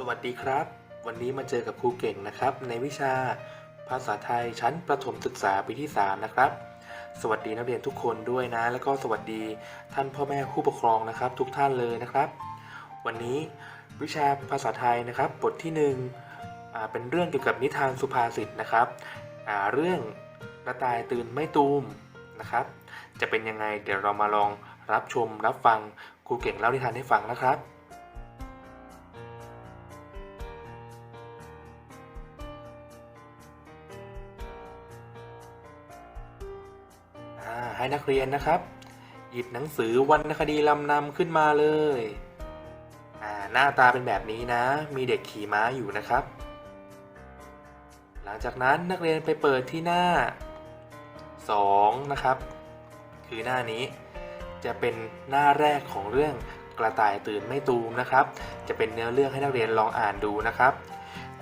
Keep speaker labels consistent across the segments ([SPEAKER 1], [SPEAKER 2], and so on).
[SPEAKER 1] สวัสดีครับ วันนี้มาเจอกับครูเก่งนะครับ ในวิชาภาษาไทยชั้นประถมศึกษาปีที่ 3 นะครับ สวัสดีนักเรียนทุกคนด้วยนะ แล้วก็สวัสดีท่านพ่อแม่ผู้ปกครองนะครับ ทุกท่านเลยนะครับ วันนี้วิชาภาษาไทยนะครับ บทที่หนึ่งเป็นเรื่องเกี่ยวกับนิทานสุภาษิตนะครับเรื่องกระต่ายตื่นไม่ตูมนะครับ จะเป็นยังไงเดี๋ยวเรามาลองรับชมรับฟังครูเก่งเล่านิทานให้ฟังนะครับ ให้นักเรียนนะครับ หยิบหนังสือวรรณคดีลำนำขึ้นมาเลยอ่าหน้าตาเป็นแบบนี้นะ มีเด็กขี่ม้าอยู่นะครับ หลังจากนั้นนักเรียนไปเปิดที่หน้า 2 นะครับ คือหน้านี้จะเป็นหน้าแรกของเรื่องกระต่ายตื่นไม่ตูมนะครับ จะเป็นเนื้อเรื่องให้นักเรียนลองอ่านดูนะครับ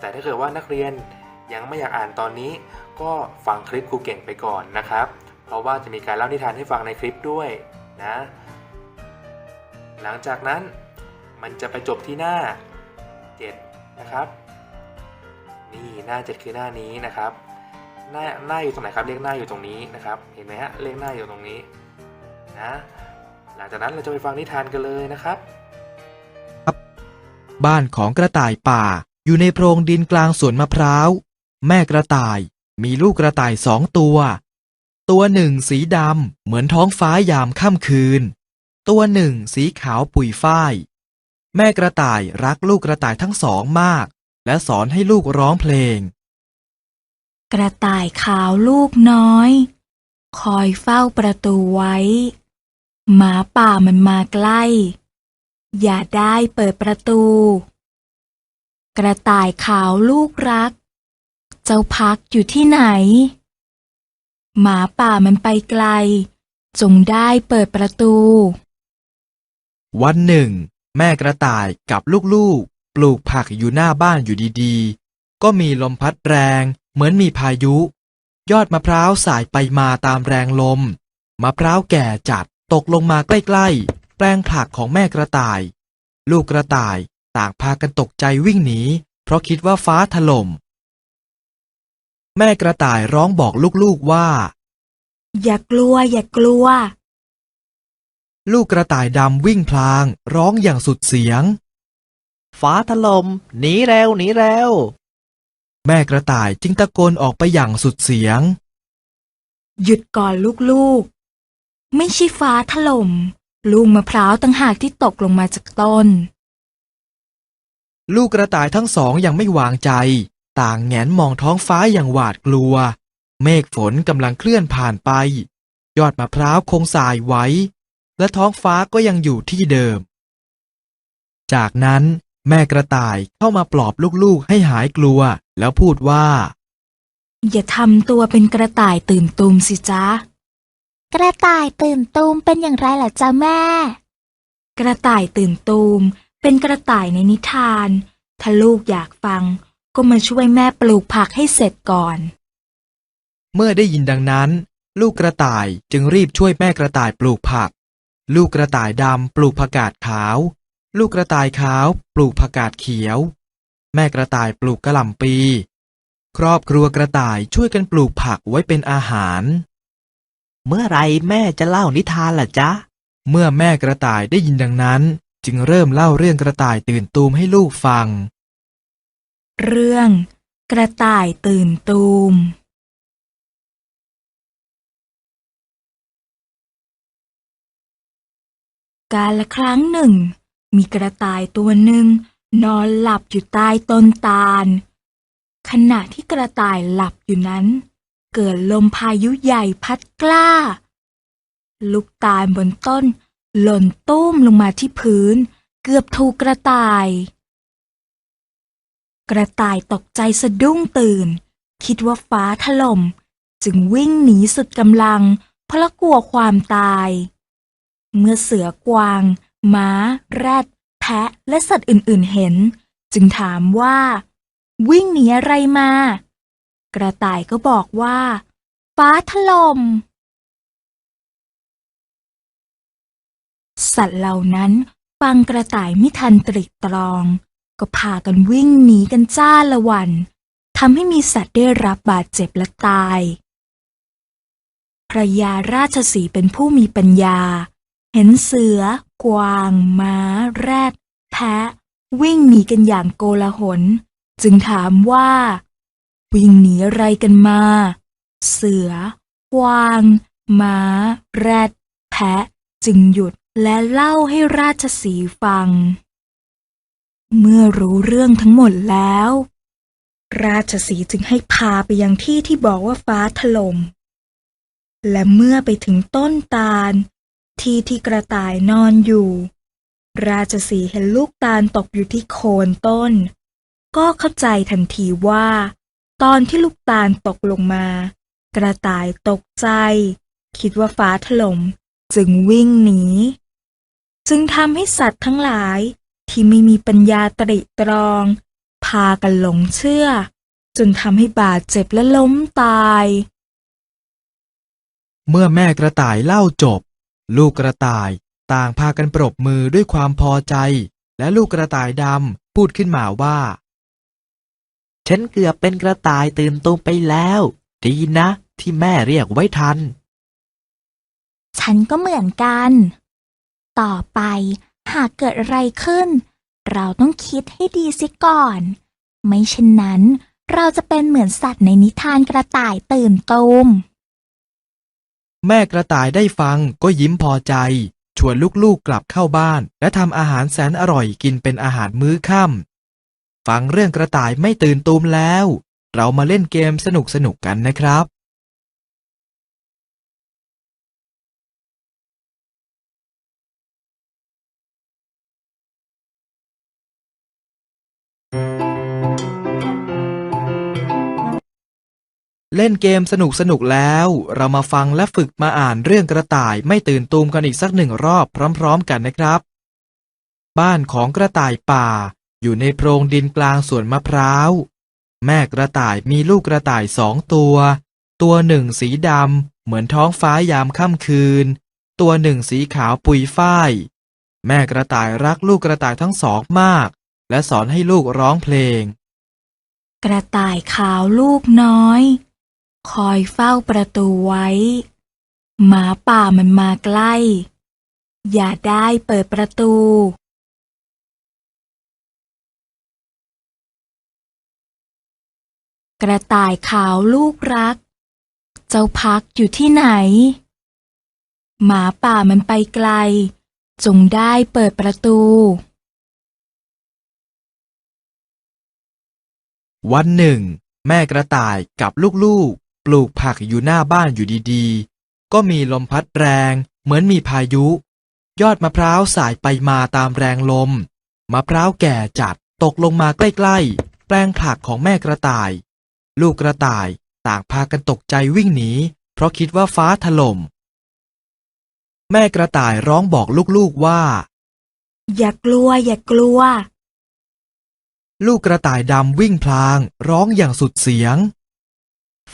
[SPEAKER 1] แต่ถ้าเกิดว่านักเรียนยังไม่อยากอ่านตอนนี้ ก็ฟังคลิปครูเก่งไปก่อนนะครับ เพราะว่าจะมีการเล่านิทานให้ฟังในคลิปด้วยนะ หลังจากนั้นมันจะไปจบที่หน้า 7 นะครับ นี่หน้า 7 คือหน้านี้นะครับ หน้าหน้าอยู่ตรงไหนครับเลขหน้าอยู่ตรงนี้นะครับ เห็นไหมฮะเลขหน้าอยู่ตรงนี้นะหลังจากนั้นเราจะไปฟังนิทานกันเลยนะครับ
[SPEAKER 2] บ้านของกระต่ายป่าอยู่ในโพรงดินกลางสวนมะพร้าว แม่กระต่ายมีลูกกระต่ายสองตัว ตัวหนึ่งสีดำเหมือนท้องฟ้ายามค่ำคืน ตัวหนึ่งสีขาวปุยฝ้าย แม่กระต่ายรักลูกกระต่ายทั้งสองมาก และสอนให้ลูกร้องเพลง
[SPEAKER 3] กระต่ายขาวลูกน้อย คอยเฝ้าประตูไว้ หมาป่ามันมาใกล้ อย่าได้เปิดประตู กระต่ายขาวลูกรัก เจ้าพักอยู่ที่ไหน หมาป่ามันไปไกล จงได้เปิดประตู
[SPEAKER 2] วันหนึ่ง แม่กระต่ายกับลูกๆ ปลูกผักอยู่หน้าบ้านอยู่ดีๆ ก็มีลมพัดแรงเหมือนมีพายุ ยอดมะพร้าวสายไปมาตามแรงลม มะพร้าวแก่จัดตกลงมาใกล้ๆ แปลงผักของแม่กระต่าย ลูกกระต่ายต่างพากันตกใจวิ่งหนี เพราะคิดว่าฟ้าถล่ม แม่กระต่ายร้องบอกลูกๆว่า
[SPEAKER 3] อย่ากลัว อย่ากลัว
[SPEAKER 2] ลูกกระต่ายดำวิ่งพลาง ร้องอย่างสุดเสียง
[SPEAKER 4] ฟ้าถล่มหนีเร็วหนีเร็ว
[SPEAKER 2] แม่กระต่ายจึงตะโกนออกไปอย่างสุดเสียง
[SPEAKER 3] หยุดก่อนลูกๆ ไม่ใช่ฟ้าถล่มลูกมะพร้าวต่างหากที่ตกลงมาจากต้น
[SPEAKER 2] ลูกกระต่ายทั้งสองยังไม่วางใจ ต่างแงนมองท้องฟ้าอย่างหวาดกลัว เมฆฝนกำลังเคลื่อนผ่านไป ยอดมะพร้าวคงสายไว้ และท้องฟ้าก็ยังอยู่ที่เดิม จากนั้นแม่กระต่ายเข้ามาปลอบลูกๆให้หายกลัว แล้วพูดว่า
[SPEAKER 3] อย่าทำตัวเป็นกระต่ายตื่นตูมสิจ๊ะ
[SPEAKER 5] กระต่ายตื่นตูมเป็นอย่างไรล่ะจ๊ะแม่
[SPEAKER 3] กระต่ายตื่นตูมเป็นกระต่ายในนิทาน ถ้าลูกอยากฟัง ก็มาช่วยแม่ปลูกผักให้เสร็จก่อน
[SPEAKER 2] เมื่อได้ยินดังนั้น ลูกกระต่ายจึงรีบช่วยแม่กระต่ายปลูกผัก ลูกกระต่ายดำปลูกผักกาดขาว ลูกกระต่ายขาวปลูกผักกาดเขียว แม่กระต่ายปลูกกระหล่ำปี ครอบครัวกระต่ายช่วยกันปลูกผักไว้เป็นอาหาร
[SPEAKER 4] เมื่อไรแม่จะเล่านิทานล่ะจ๊ะ
[SPEAKER 2] เมื่อแม่กระต่ายได้ยินดังนั้น จึงเริ่มเล่าเรื่องกระต่ายตื่นตูมให้ลูกฟัง
[SPEAKER 3] เรื่อง กระต่ายตื่นตูมกาละครั้งหนึ่ง มีกระต่ายตัวหนึ่ง นอนหลับอยู่ใต้ต้นตาล ขณะที่กระต่ายหลับอยู่นั้น เกิดลมพายุใหญ่พัดกล้า ลูกตาลบนต้น หล่นตุ้มลงมาที่พื้น เกือบถูกกระต่าย กระต่ายตกใจสะดุ้งตื่น คิดว่าฟ้าถล่ม จึงวิ่งหนีสุดกำลัง เพราะกลัวความตาย เมื่อเสือกวาง ม้า แรด แพะ และสัตว์อื่นๆเห็น จึงถามว่า วิ่งหนีอะไรมา กระต่ายก็บอกว่า ฟ้าถล่ม สัตว์เหล่านั้นฟังกระต่ายไม่ทันตริตรอง ก็พากันวิ่งหนีกันจ้าละวันทำให้มีสัตว์ได้รับบาดเจ็บและตาย พระยาราชสีเป็นผู้มีปัญญา เห็นเสือ กวาง ม้า แรด แพะ วิ่งหนีกันอย่างโกลาหล จึงถามว่า วิ่งหนีอะไรกันมา เสือ กวาง ม้า แรด แพะ จึงหยุดและเล่าให้ราชสีฟัง เมื่อรู้เรื่องทั้งหมดแล้ว ราชสีจึงให้พาไปยังที่ที่บอกว่าฟ้าถล่ม และเมื่อไปถึงต้นตาล ที่ที่กระต่ายนอนอยู่ ราชสีเห็นลูกตาลตกอยู่ที่โคนต้น ก็เข้าใจทันทีว่า ตอนที่ลูกตาลตกลงมา กระต่ายตกใจ คิดว่าฟ้าถล่ม จึงวิ่งหนี จึงทำให้สัตว์ทั้งหลาย ที่ไม่มีปัญญาตริตรอง พากันหลงเชื่อ จนทำให้บาดเจ็บและล้มตาย
[SPEAKER 2] เมื่อแม่กระต่ายเล่าจบ ลูกกระต่ายต่างพากันปรบมือด้วยความพอใจ และลูกกระต่ายดำพูดขึ้นมาว่า
[SPEAKER 4] ฉันเกือบเป็นกระต่ายตื่นตูมไปแล้ว ดีนะ ที่แม่เรียกไว้ทัน
[SPEAKER 5] ฉันก็เหมือนกัน ต่อไป หากเกิดอะไรขึ้น เราต้องคิดให้ดีสิก่อน ไม่เช่นนั้น เราจะเป็นเหมือนสัตว์ในนิทานกระต่ายตื่นตูม
[SPEAKER 2] แม่กระต่ายได้ฟังก็ยิ้มพอใจ ชวนลูกๆกลับเข้าบ้าน และทำอาหารแสนอร่อยกินเป็นอาหารมื้อค่ำฟังเรื่องกระต่ายไม่ตื่นตูมแล้ว เรามาเล่นเกมสนุกๆกันนะครับ เล่นเกมสนุกสนุกๆแล้ว เรามาฟังและฝึกมาอ่านเรื่องกระต่ายไม่ตื่นตูมกันอีกสักหนึ่งรอบพร้อมๆกันนะครับ บ้านของกระต่ายป่า อยู่ในโพรงดินกลางสวนมะพร้าว แม่กระต่ายมีลูกกระต่ายสองตัว ตัวหนึ่งสีดำเหมือนท้องฟ้ายามค่ำคืน ตัวหนึ่งสีขาวปุยฝ้าย แม่กระต่ายรักลูกกระต่ายทั้งสองมาก และสอนให้ลูกร้องเพลง
[SPEAKER 3] กระต่ายขาวลูกน้อย คอยเฝ้าประตูไว้ หมาป่ามันมาใกล้ อย่าได้เปิดประตู กระต่ายขาวลูกรัก เจ้าพักอยู่ที่ไหน หมาป่ามันไปไกล จงได้เปิดประตู
[SPEAKER 2] วันหนึ่ง แม่กระต่ายกับลูกๆ ปลูกผักอยู่หน้าบ้านอยู่ดีๆ ก็มีลมพัดแรงเหมือนมีพายุ ยอดมะพร้าวสายไปมาตามแรงลม มะพร้าวแก่จัดตกลงมาใกล้ๆ แปลงผักของแม่กระต่าย ลูกกระต่ายต่างพากันตกใจวิ่งหนี เพราะคิดว่าฟ้าถล่ม แม่กระต่ายร้องบอกลูกๆว่า
[SPEAKER 3] อย่ากลัว อย่ากลัว
[SPEAKER 2] ลูกกระต่ายดำวิ่งพลาง ร้องอย่างสุดเสียง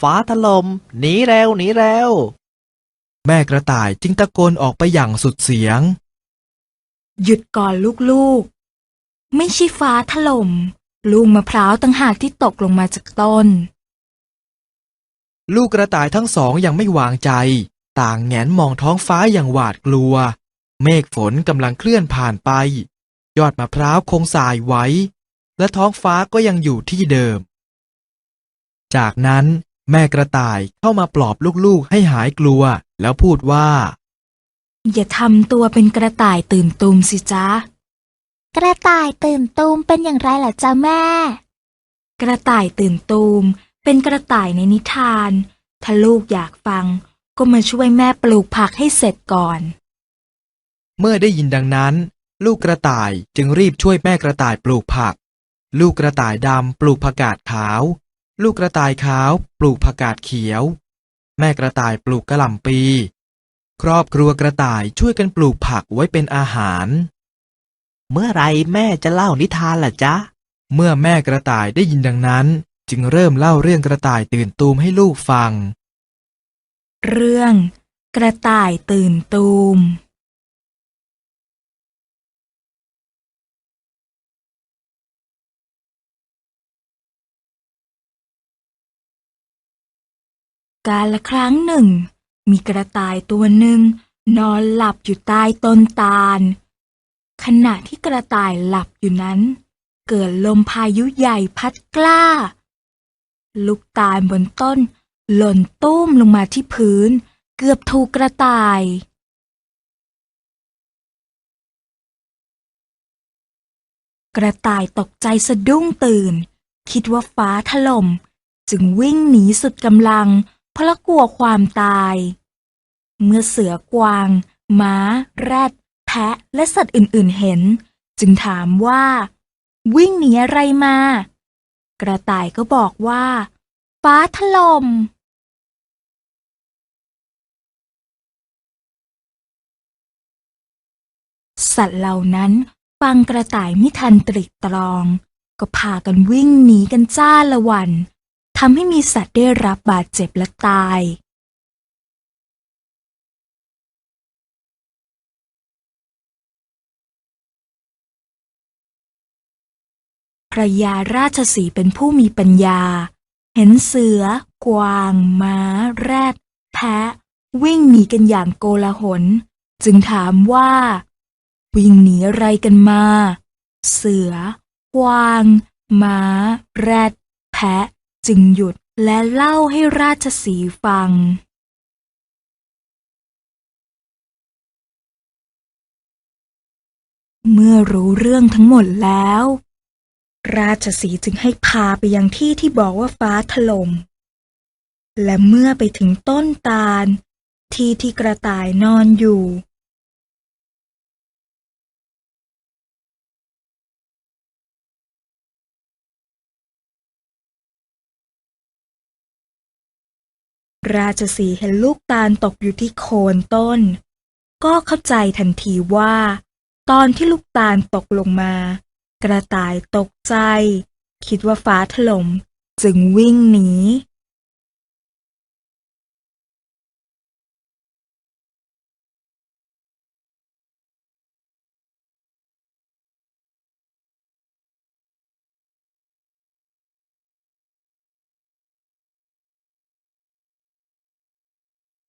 [SPEAKER 4] ฟ้าถล่มหนีเร็วหนีเร็ว
[SPEAKER 2] แม่กระต่ายจึงตะโกนออกไปอย่างสุดเสียง
[SPEAKER 3] หยุดก่อนลูกๆ ไม่ใช่ฟ้าถล่มลูกมะพร้าวต่างหากที่ตกลงมาจากต้น
[SPEAKER 2] ลูกกระต่ายทั้งสองยังไม่วางใจ ต่างแงนมองท้องฟ้าอย่างหวาดกลัว เมฆฝนกำลังเคลื่อนผ่านไป ยอดมะพร้าวคงสายไว้ และท้องฟ้าก็ยังอยู่ที่เดิม จากนั้น แม่กระต่ายเข้ามาปลอบลูกๆ ให้หายกลัว แล้วพูดว่า
[SPEAKER 3] อย่าทำตัวเป็นกระต่ายตื่นตูมสิจ๊ะ
[SPEAKER 5] กระต่ายตื่นตูมเป็นอย่างไรล่ะจ๊ะแม่
[SPEAKER 3] กระต่ายตื่นตูม เป็นกระต่ายในนิทาน ถ้าลูกอยากฟัง ก็มาช่วยแม่ปลูกผักให้เสร็จก่อน
[SPEAKER 2] เมื่อได้ยินดังนั้น ลูกกระต่ายจึงรีบช่วยแม่กระต่ายปลูกผัก ลูกกระต่ายดำปลูกผักกาดขาว ลูกกระต่ายขาวปลูกผักกาดเขียว แม่กระต่ายปลูกกระหล่ำปี ครอบครัวกระต่ายช่วยกันปลูกผักไว้เป็นอาหาร
[SPEAKER 4] เมื่อไรแม่จะเล่านิทานล่ะจ๊ะ
[SPEAKER 2] เมื่อแม่กระต่ายได้ยินดังนั้น จึงเริ่มเล่าเรื่องกระต่ายตื่นตูมให้ลูกฟัง
[SPEAKER 3] เรื่อง กระต่ายตื่นตูม การละครั้งหนึ่ง มีกระต่ายตัวหนึ่ง นอนหลับอยู่ใต้ต้นตาล ขณะที่กระต่ายหลับอยู่นั้น เกิดลมพายุใหญ่พัดกล้า ลูกตาลบนต้น หล่นตุ้มลงมาที่พื้น เกือบถูกกระต่ายกระต่ายตกใจสะดุ้งตื่น คิดว่าฟ้าถล่ม จึงวิ่งหนีสุดกำลัง เพราะกลัวความตาย เมื่อเสือกวาง ม้า แรด แพะ และสัตว์อื่นๆเห็น จึงถามว่า วิ่งหนีอะไรมา กระต่ายก็บอกว่า ฟ้าถล่มสัตว์เหล่านั้นฟังกระต่ายไม่ทันตริตรอง ก็พากันวิ่งหนีกันจ้าละวัน ทำให้มีสัตว์ได้รับบาดเจ็บและตาย พระยาราชสีเป็นผู้มีปัญญา เห็นเสือ กวาง ม้า แรด แพะ วิ่งหนีกันอย่างโกลาหล จึงถามว่า วิ่งหนีอะไรกันมา เสือ กวาง ม้า แรด แพะ จึงหยุดและเล่าให้ราชสีฟังเมื่อรู้เรื่องทั้งหมดแล้ว ราชสีจึงให้พาไปยังที่ที่บอกว่าฟ้าถล่ม และเมื่อไปถึงต้นตาล ที่ที่กระต่ายนอนอยู่ ราชสีเห็นลูกตาลตกอยู่ที่โคนต้น ก็เข้าใจทันทีว่า ตอนที่ลูกตาลตกลงมา กระต่ายตกใจ คิดว่าฟ้าถล่มจึงวิ่งหนี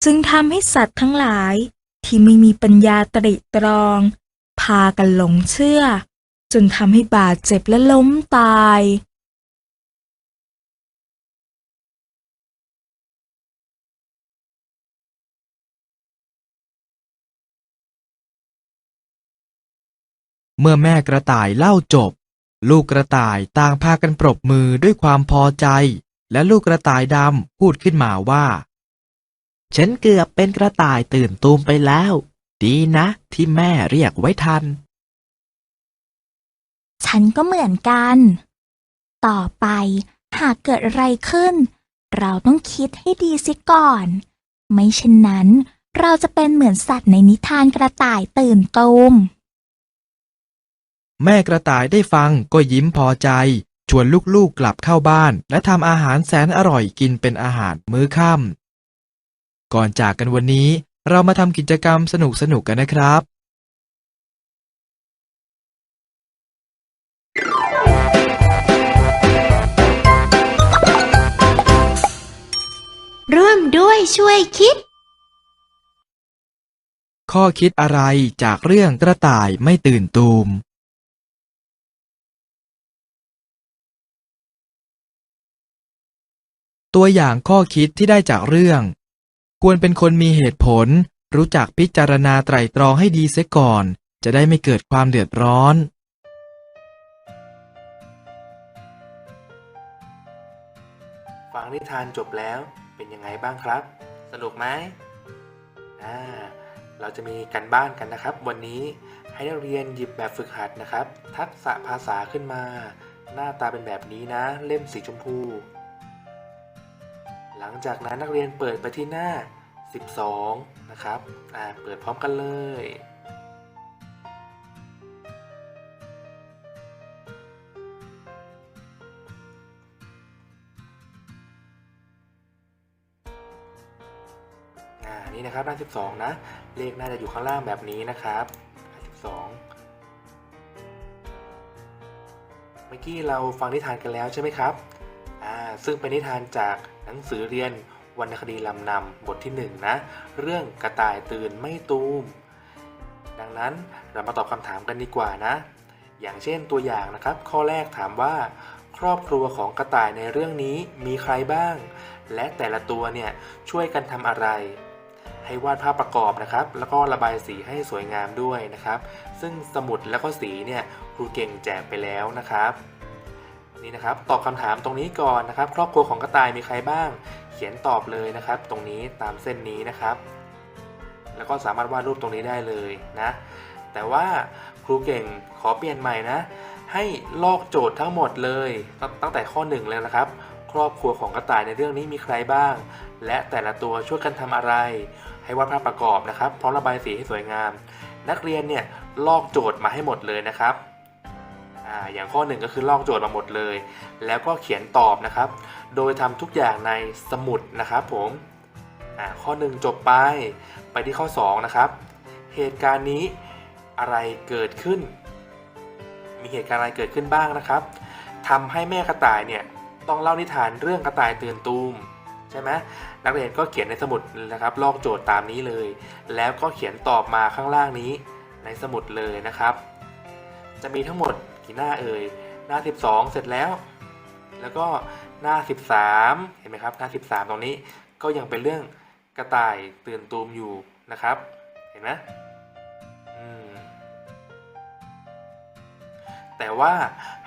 [SPEAKER 3] จึงทำให้สัตว์ทั้งหลายที่ไม่มีปัญญาตริตรอง พากันหลงเชื่อ จนทำให้บาดเจ็บและล้มตาย
[SPEAKER 2] เมื่อแม่กระต่ายเล่าจบ ลูกกระต่ายต่างพากันปรบมือด้วยความพอใจ และลูกกระต่ายดำพูดขึ้นมาว่า
[SPEAKER 4] ฉันเกือบเป็นกระต่ายตื่นตูมไปแล้ว ดีนะที่แม่เรียกไว้ทัน
[SPEAKER 5] ฉันก็เหมือนกัน ต่อไปหากเกิดอะไรขึ้น เราต้องคิดให้ดีเสิก่อน ไม่เช่นนั้น เราจะเป็นเหมือนสัตว์ในนิทานกระต่ายตื่นตูม
[SPEAKER 2] แม่กระต่ายได้ฟังก็ยิ้มพอใจ ชวนลูกๆกลับเข้าบ้าน และทำอาหารแสนอร่อยกินเป็นอาหารมื้อค่ำ ก่อนจากกันวันนี้เรามาทำกิจกรรมสนุกๆกันนะครับ
[SPEAKER 5] ร่วมด้วยช่วยคิด
[SPEAKER 2] ข้อคิดอะไรจากเรื่องกระต่ายไม่ตื่นตูม ตัวอย่างข้อคิดที่ได้จากเรื่อง ควรเป็นคนมีเหตุผล รู้จักพิจารณาไตร่ตรองให้ดีเสียก่อน จะได้ไม่เกิดความเดือดร้อน
[SPEAKER 1] ฟังนิทานจบแล้วเป็นยังไงบ้างครับ สนุกไหมอ่าเราจะมีกันบ้านกันนะครับ วันนี้ให้นักเรียนหยิบแบบฝึกหัดนะครับ ทักษะภาษาขึ้นมา หน้าตาเป็นแบบนี้นะ เล่มสีชมพู หลังจากนั้นนักเรียนเปิดไปที่หน้า 12 นะครับ อ่า เปิดพร้อมกันเลย อ่า นี่นะครับหน้า 12 นะ เลขน่าจะอยู่ข้างล่างแบบนี้นะครับ12เมื่อกี้เราฟังนิทานกันแล้วใช่ไหมครับ อ่า ซึ่งเป็นนิทานจาก นังสือเรียนวรรณคดีลำนำบทที่หนึ่งนะเรื่องกระต่ายตื่นไม่ตูม ดังนั้นเรามาตอบคำถามกันดีกว่านะ อย่างเช่นตัวอย่างนะครับ ข้อแรกถามว่า ครอบครัวของกระต่ายในเรื่องนี้มีใครบ้าง และแต่ละตัวเนี่ยช่วยกันทำอะไร ให้วาดภาพประกอบนะครับ แล้วก็ระบายสีให้สวยงามด้วยนะครับ ซึ่งสมุดแล้วก็สีเนี่ยครูเก่งแจกไปแล้วนะครับ นี่นะครับตอบคำถามตรงนี้ก่อนนะครับ ครอบครัวของกระต่ายมีใครบ้าง เขียนตอบเลยนะครับ ตรงนี้ตามเส้นนี้นะครับ แล้วก็สามารถวาดรูปตรงนี้ได้เลยนะ แต่ว่าครูเก่งขอเปลี่ยนใหม่นะ ให้ลอกโจทย์ทั้งหมดเลยตตั้งแต่ข้อหนึ่งเลยนะครับ ครอบครัวของกระต่ายในเรื่องนี้มีใครบ้าง และแต่ละตัวช่วยกันทำอะไร ให้วาดภาพประกอบนะครับพร้อมระบายสีให้สวยงาม นักเรียนเนี่ยลอกโจทย์มาให้หมดเลยนะครับ ออย่างข้อหนึ่งก็คือลอกโจทย์มาหมดเลย แล้วก็เขียนตอบนะครับ โดยทำทุกอย่างในสมุดนะครับผมข้อหนึ่งจบไปไปที่ข้อ 2 นะครับ เหตุการณ์นี้อะไรเกิดขึ้น มีเหตุการณ์อะไรเกิดขึ้นบ้างนะครับทำให้แม่กระต่ายเนี่ยต้องเล่านิทานเรื่องกระต่ายตื่นตูมใช่ไหมนักเรียนก็เขียนในสมุดนะครับลอกโจทย์ตามนี้เลย แล้วก็เขียนตอบมาข้างล่างนี้ในสมุดเลยนะครับ จะมีทั้งหมด กี่หน้าเอ่ยหน้า 12 เสร็จแล้ว แล้วก็หน้า 13 เห็นไหมครับหน้า 13 ตรงนี้ก็ยังเป็นเรื่องกระต่ายตื่นตูมอยู่นะครับ เห็นไหมมแต่ว่า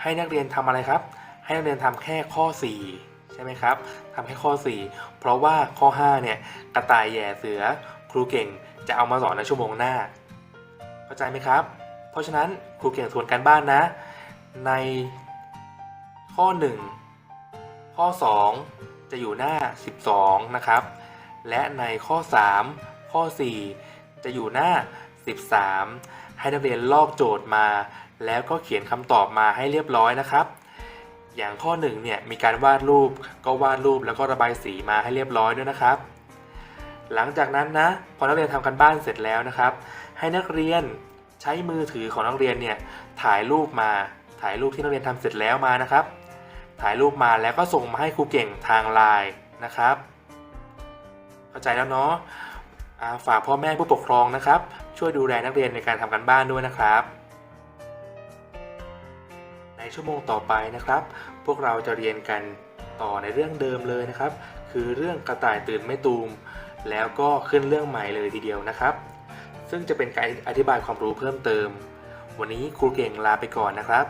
[SPEAKER 1] ให้นักเรียนทำอะไรครับ ให้นักเรียนทำแค่ข้อ 4 ใช่ไหมครับทำแค่ข้อ 4 เพราะว่าข้อ 5 เนี่ยกระต่ายแย่เสือครูเก่งจะเอามาสอนในชั่วโมงหน้า เข้าใจไหมครับ เพราะฉะนั้นครูเก่งทวนการบ้านนะ ในข้อ 1 ข้อ 2 จะอยู่หน้า 12 นะครับ และในข้อ 3 ข้อ 4 จะอยู่หน้า 13 ให้นักเรียนลอกโจทย์มา แล้วก็เขียนคำตอบมาให้เรียบร้อยนะครับ อย่างข้อ 1 เนี่ย มีการวาดรูปก็วาดรูปแล้วก็ระบายสีมาให้เรียบร้อยด้วยนะครับ หลังจากนั้นนะพอนักเรียนทำกันบ้านเสร็จแล้วนะครับ ให้นักเรียนใช้มือถือของนักเรียนเนี่ยถ่ายรูปมา ถ่ายรูปที่นักเรียนทำเสร็จแล้วมานะครับ ถ่ายรูปมาแล้วก็ส่งมาให้ครูเก่งทางไลน์นะครับ เข้าใจแล้วเนาะฝากพ่อแม่ผู้ปกครองนะครับ ช่วยดูแลนักเรียนในการทำกันบ้านด้วยนะครับ ในชั่วโมงต่อไปนะครับ พวกเราจะเรียนกันต่อในเรื่องเดิมเลยนะครับ คือเรื่องกระต่ายตื่นไม่ตูม แล้วก็ขึ้นเรื่องใหม่เลยทีเดียวนะครับ ซึ่งจะเป็นการอธิบายความรู้เพิ่มเติม วันนี้ครูเก่งลาไปก่อนนะครับ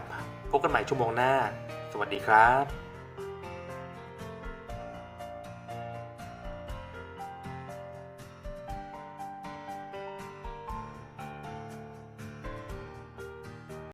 [SPEAKER 1] พบกันใหม่ชั่วโมงหน้า สวัสดีครับ